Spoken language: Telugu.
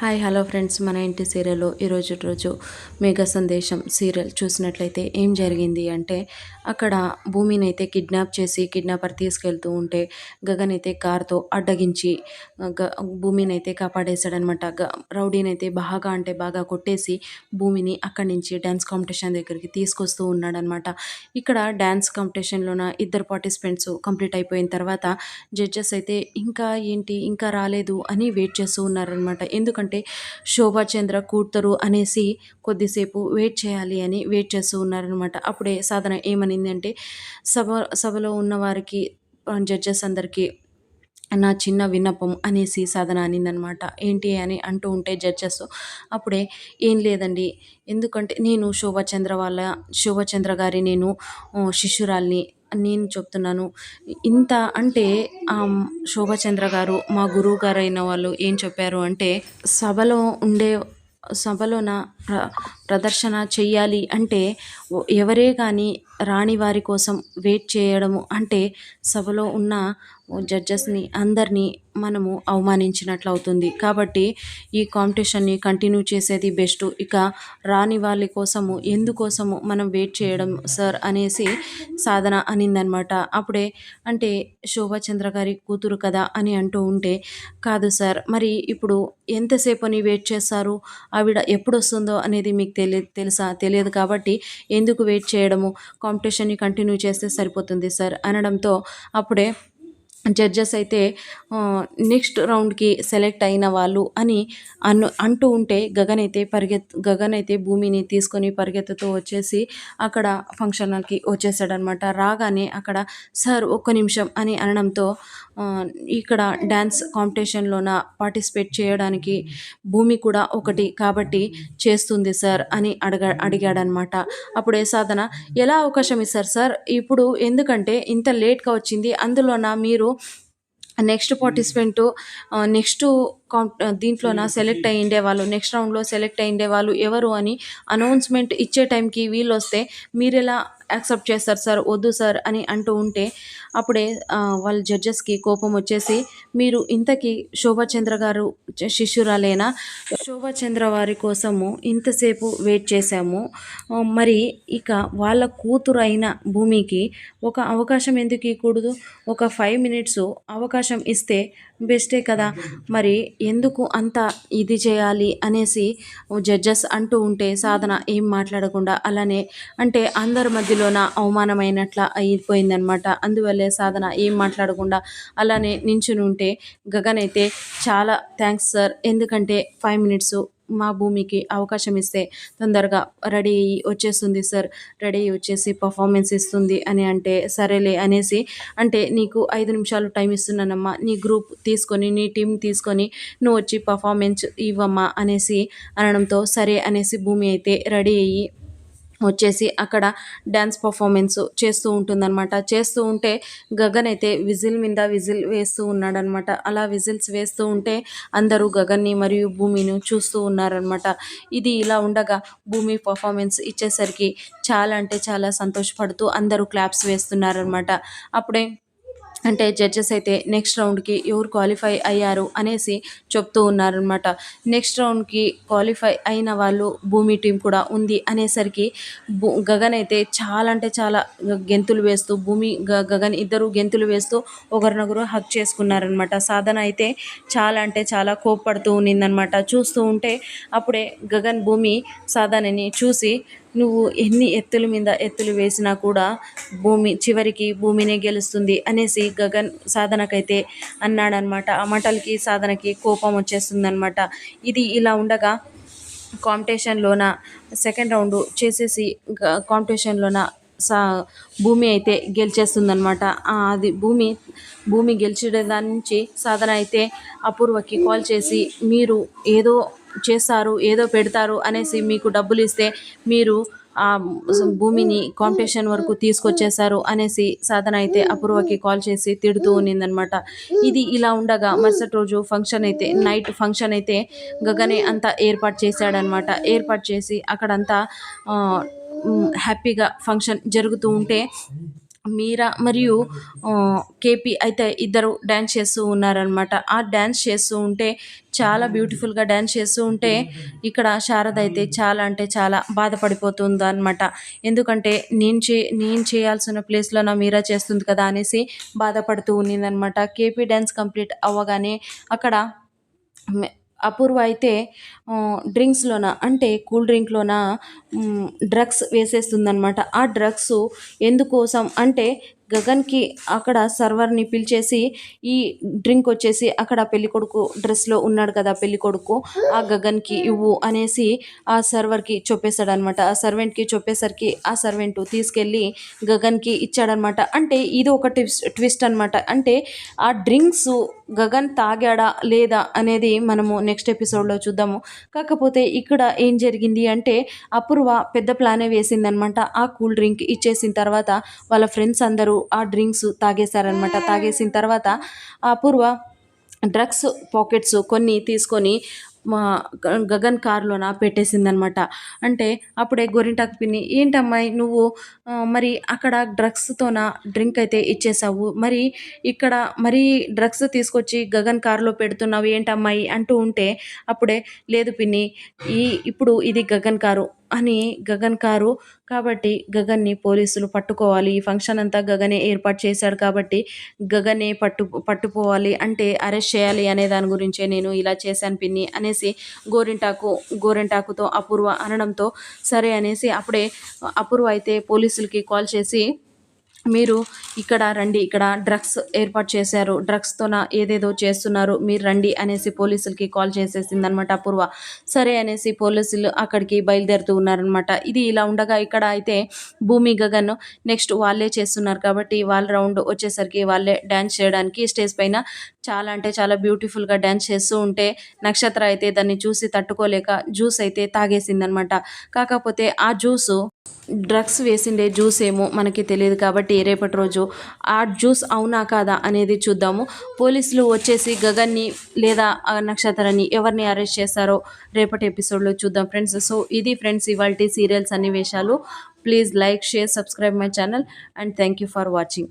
Hi hello friends. మన ఇంటి సీరియల్లో ఈరోజు రోజు మేఘ సందేశం సీరియల్ చూసినట్లయితే ఏం జరిగింది అంటే అక్కడ భూమిని అయితే కిడ్నాప్ చేసి కిడ్నాపర్ తీసుకెళ్తూ ఉంటే గగన్ అయితే కార్తో అడ్డగించి గ భూమిని అయితే కాపాడేశాడనమాట గ రౌడీని అయితే బాగా అంటే బాగా కొట్టేసి భూమిని అక్కడి నుంచి డ్యాన్స్ కాంపిటీషన్ దగ్గరికి తీసుకొస్తూ ఉన్నాడనమాట ఇక్కడ డ్యాన్స్ కాంపిటీషన్లోన ఇద్దరు పార్టిసిపెంట్స్ కంప్లీట్ అయిపోయిన తర్వాత జడ్జెస్ అయితే ఇంకా ఏంటి? ఇంకా రాలేదు అని వెయిట్ చేస్తూ ఉన్నారనమాట ఎందుకంటే ఎందుకంటే శోభాచంద్ర కూతురు అనేసి కొద్దిసేపు వెయిట్ చేయాలి అని వెయిట్ చేస్తూ ఉన్నారనమాట అప్పుడే సాధన ఏమనింది అంటే సభ సభలో ఉన్న వారికి జడ్జెస్ అందరికీ నా చిన్న విన్నపం అనేసి సాధన అనిందనమాట ఏంటి అని అంటూ ఉంటే జడ్జెస్ అప్పుడే ఏం లేదండి. ఎందుకంటే నేను శోభాచంద్ర వాళ్ళ శోభాచంద్ర గారి నేను శిష్యురాల్ని నేను చెప్తున్నాను. ఇంత అంటే శోభచంద్ర గారు మా గురువు గారు అయిన వాళ్ళు ఏం చెప్పారు అంటే సభలో ఉండే సభలోన ప్ర ప్రదర్శన చెయ్యాలి అంటే ఎవరే కానీ రాణి వారి కోసం వెయిట్ చేయడము అంటే సభలో ఉన్న జడ్జెస్ని అందరినీ మనము అవమానించినట్లు అవుతుంది కాబట్టి ఈ కాంపిటీషన్ని కంటిన్యూ చేసేది బెస్ట్. ఇక రాని వాళ్ళ కోసము ఎందుకోసము మనం వెయిట్ చేయడం సార్ అనేసి సాధన అనిందనమాట. అప్పుడే అంటే శోభాచంద్ర గారి కూతురు కదా అని అంటూ ఉంటే కాదు సార్ మరి ఇప్పుడు ఎంతసేపు అని వెయిట్ చేస్తారు? ఆవిడ ఎప్పుడు వస్తుందో అనేది మీకు తెలియ తెలుసా? తెలియదు కాబట్టి ఎందుకు వెయిట్ చేయడము? కాంపిటీషన్ని కంటిన్యూ చేస్తే సరిపోతుంది సార్ అనడంతో అప్పుడే జడ్జెస్ అయితే నెక్స్ట్ రౌండ్కి సెలెక్ట్ అయిన వాళ్ళు అని అను అంటూ ఉంటే గగన్ అయితే పరిగెత్ గగన్ అయితే భూమిని తీసుకొని పరిగెత్తుతూ వచ్చేసి అక్కడ ఫంక్షన్కి వచ్చేసాడనమాట రాగానే అక్కడ సార్ ఒక్క నిమిషం అని అనడంతో ఇక్కడ డ్యాన్స్ కాంపిటీషన్లోన పార్టిసిపేట్ చేయడానికి భూమి కూడా ఒకటి కాబట్టి చేస్తుంది సార్ అని అడగ అడిగాడనమాట అప్పుడే సాధన ఎలా అవకాశం ఇస్తారు సార్? ఇప్పుడు ఎందుకంటే ఇంత లేట్గా వచ్చింది అందులోన మీరు నెక్స్ట్ పార్టిసిపెంట్ నెక్స్ట్ దీంట్లోన సెలెక్ట్ అయ్యిండే వాళ్ళు నెక్స్ట్ రౌండ్లో సెలెక్ట్ అయ్యిండే వాళ్ళు ఎవరు అని అనౌన్స్మెంట్ ఇచ్చే టైంకి వీళ్ళు వస్తే మీరు ఎలా యాక్సెప్ట్ చేస్తారు సార్ వద్దు సార్ అని అంటూ ఉంటే అప్పుడే వాళ్ళ జడ్జెస్కి కోపం వచ్చేసి మీరు ఇంతకీ శోభాచంద్ర గారు శిష్యురాలేనా? శోభాచంద్ర వారి కోసము ఇంతసేపు వెయిట్ చేశాము. మరి ఇక వాళ్ళ కూతురు అయిన భూమికి ఒక అవకాశం ఎందుకు ఇవ్వకూడదు ఒక ఫైవ్ మినిట్స్ అవకాశం ఇస్తే బెస్టే కదా. మరి ఎందుకు అంత ఇది చేయాలి అనేసి జడ్జెస్ అంటూ ఉంటే సాధన ఏం మాట్లాడకుండా అలానే అంటే అందరి మధ్యలోన అవమానమైనట్ల అయిపోయిందనమాట అందువల్లే సాధన ఏం మాట్లాడకుండా అలానే నించుని ఉంటే గగన్ అయితే చాలా థ్యాంక్స్ సార్. ఎందుకంటే ఫైవ్ మినిట్స్ మా భూమికి అవకాశం ఇస్తే తొందరగా రెడీ అయ్యి వచ్చేస్తుంది సార్. రెడీ అయ్యి వచ్చేసి పర్ఫార్మెన్స్ ఇస్తుంది అని అంటే సరేలే అనేసి అంటే నీకు ఐదు నిమిషాలు టైం ఇస్తున్నానమ్మా. నీ గ్రూప్ తీసుకొని నీ టీం తీసుకొని నువ్వు వచ్చి పర్ఫార్మెన్స్ ఇవ్వమ్మా అనేసి అనడంతో సరే అనేసి భూమి అయితే రెడీ అయ్యి వచ్చేసి అక్కడ డ్యాన్స్ పర్ఫార్మెన్స్ చేస్తూ ఉంటుందన్నమాట. చేస్తూ ఉంటే గగన్ అయితే విజిల్ మీద విజిల్ వేస్తూ ఉన్నాడనమాట అలా విజిల్స్ వేస్తూ ఉంటే అందరూ గగన్ని మరియు భూమిని చూస్తూ ఉన్నారనమాట ఇది ఇలా ఉండగా భూమి పర్ఫార్మెన్స్ ఇచ్చేసరికి చాలా అంటే చాలా సంతోషపడుతూ అందరూ క్లాప్స్ వేస్తున్నారనమాట అప్పుడే అంటే జడ్జెస్ అయితే నెక్స్ట్ రౌండ్కి ఎవరు క్వాలిఫై అయ్యారు అనేసి చెప్తూ ఉన్నారనమాట నెక్స్ట్ రౌండ్కి క్వాలిఫై అయిన వాళ్ళు భూమి టీం కూడా ఉంది అనేసరికి భూ గగన్ అయితే చాలా అంటే చాలా గెంతులు వేస్తూ భూమి గగన్ ఇద్దరు గెంతులు వేస్తూ ఒకరినొకరు హక్ చేసుకున్నారనమాట సాధన అయితే చాలా అంటే చాలా కోప్పడుతూ ఉన్నిందనమాట చూస్తూ ఉంటే అప్పుడే గగన్ భూమి సాధనని చూసి నువ్వు ఎన్ని ఎత్తుల మీద ఎత్తులు వేసినా కూడా భూమి చివరికి భూమినే గెలుస్తుంది అనేసి గగన్ సాధనకైతే అన్నాడనమాట. ఆ మాటలకి సాధనకి కోపం వచ్చేస్తుందనమాట. ఇది ఇలా ఉండగా కాంపిటీషన్లోన సెకండ్ రౌండ్ చేసేసి కాంపిటీషన్లోన సా భూమి అయితే గెలిచేస్తుందనమాట. అది భూమి భూమి గెలిచేదాని నుంచి సాధన అయితే అపూర్వకి కాల్ చేసి మీరు ఏదో చేస్తారు ఏదో పెడతారు అనేసి మీకు డబ్బులు ఇస్తే మీరు ఆ భూమిని కాంపిటీషన్ వరకు తీసుకొచ్చేసారు అనేసి సాధన అయితే అపూర్వకి కాల్ చేసి తిడుతూ ఉన్నిందనమాట. ఇది ఇలా ఉండగా మరుసటి రోజు ఫంక్షన్ అయితే నైట్ ఫంక్షన్ అయితే గగనే అంతా ఏర్పాటు చేశాడనమాట. ఏర్పాటు చేసి అక్కడంతా హ్యాపీగా ఫంక్షన్ జరుగుతూ ఉంటే మీరా మరియు కేపీ అయితే ఇద్దరు డ్యాన్స్ చేస్తూ ఉన్నారనమాట. ఆ డ్యాన్స్ చేస్తూ ఉంటే చాలా బ్యూటిఫుల్గా డ్యాన్స్ చేస్తూ ఉంటే ఇక్కడ శారద అయితే చాలా అంటే చాలా బాధపడిపోతుంది అనమాట ఎందుకంటే నేను చే నేను చేయాల్సిన ప్లేస్లో నా మీరా చేస్తుంది కదా అనేసి బాధపడుతూ ఉన్నిందనమాట కేపీ డ్యాన్స్ కంప్లీట్ అవ్వగానే అక్కడ అపూర్వ అయితే డ్రింక్స్లోన అంటే కూల్ డ్రింక్లోన డ్రగ్స్ వేసేస్తుందనమాట ఆ డ్రగ్స్ ఎందుకోసం అంటే గగన్కి అక్కడ సర్వర్ని పిలిచేసి ఈ డ్రింక్ వచ్చేసి అక్కడ పెళ్ళికొడుకు డ్రెస్లో ఉన్నాడు కదా పెళ్ళికొడుకు ఆ గగన్కి ఇవ్వు అనేసి ఆ సర్వర్కి చెప్పేశాడనమాట ఆ సర్వెంట్కి చెప్పేసరికి ఆ సర్వెంట్ తీసుకెళ్ళి గగన్కి ఇచ్చాడనమాట అంటే ఇది ఒక ట్విస్ట్ ట్విస్ట్ అనమాట అంటే ఆ డ్రింక్స్ గగన్ తాగాడా లేదా అనేది మనము నెక్స్ట్ ఎపిసోడ్లో చూద్దాము. కాకపోతే ఇక్కడ ఏం జరిగింది అంటే అపూర్వ పెద్ద ప్లానే వేసిందనమాట ఆ కూల్ డ్రింక్ ఇచ్చేసిన తర్వాత వాళ్ళ ఫ్రెండ్స్ అందరూ ఆ డ్రింక్స్ తాగేశారనమాట తాగేసిన తర్వాత ఆ అపూర్వ డ్రగ్స్ పాకెట్స్ కొన్ని తీసుకొని మా గగన్ కారులోన పెట్టేసిందనమాట అంటే అప్పుడే గోరింటాకు పిన్ని ఏంటమ్మాయి నువ్వు మరి అక్కడ డ్రగ్స్తోన డ్రింక్ అయితే ఇచ్చేసావు? మరి ఇక్కడ మరి డ్రగ్స్ తీసుకొచ్చి గగన్ కారులో పెడుతున్నావు ఏంటమ్మాయి? అంటూ ఉంటే అప్పుడే లేదు పిన్ని ఈ ఇప్పుడు ఇది గగన్ కారు. అని గగన్ కారు. కాబట్టి గగన్ని పోలీసులు పట్టుకోవాలి. ఈ ఫంక్షన్ అంతా గగనే ఏర్పాటు చేశాడు కాబట్టి గగనే పట్టు పట్టుకోవాలి అంటే అరెస్ట్ చేయాలి అనే దాని గురించే నేను ఇలా చేశాను పిన్ని అనేసి గోరింటాకు గోరింటాకుతో అపూర్వ అనడంతో సరే అనేసి అప్పుడే అపూర్వ అయితే పోలీసులకి కాల్ చేసి మీరు ఇక్కడ రండి ఇక్కడ డ్రగ్స్ ఏర్పాటు చేశారు డ్రగ్స్తోన ఏదేదో చేస్తున్నారు మీరు రండి అనేసి పోలీసులకి కాల్ చేసేసింది అనమాట అపూర్వ. సరే అనేసి పోలీసులు అక్కడికి బయలుదేరుతూ ఉన్నారనమాట. ఇది ఇలా ఉండగా ఇక్కడ అయితే భూమి గగన్ నెక్స్ట్ వాళ్ళే చేస్తున్నారు కాబట్టి వాళ్ళ రౌండ్ వచ్చేసరికి వాళ్ళే డ్యాన్స్ చేయడానికి స్టేజ్ పైన చాలా అంటే చాలా బ్యూటిఫుల్గా డ్యాన్స్ చేస్తూ ఉంటే నక్షత్ర అయితే దాన్ని చూసి తట్టుకోలేక జ్యూస్ అయితే తాగేసిందనమాట. కాకపోతే ఆ జ్యూసు డ్రగ్స్ వేసిండే జ్యూస్ ఏమో మనకి తెలియదు కాబట్టి రేపటి రోజు ఆ జ్యూస్ అవునా కాదా అనేది చూద్దాము. పోలీసులు వచ్చేసి గగన్ని లేదా నక్షత్రాన్ని ఎవరిని అరెస్ట్ చేస్తారో రేపటి ఎపిసోడ్లో చూద్దాం ఫ్రెండ్స్. సో ఇది ఫ్రెండ్స్ ఇవాళ సీరియల్స్ సన్నివేశాలు. Please like share subscribe my channel and thank you for watching.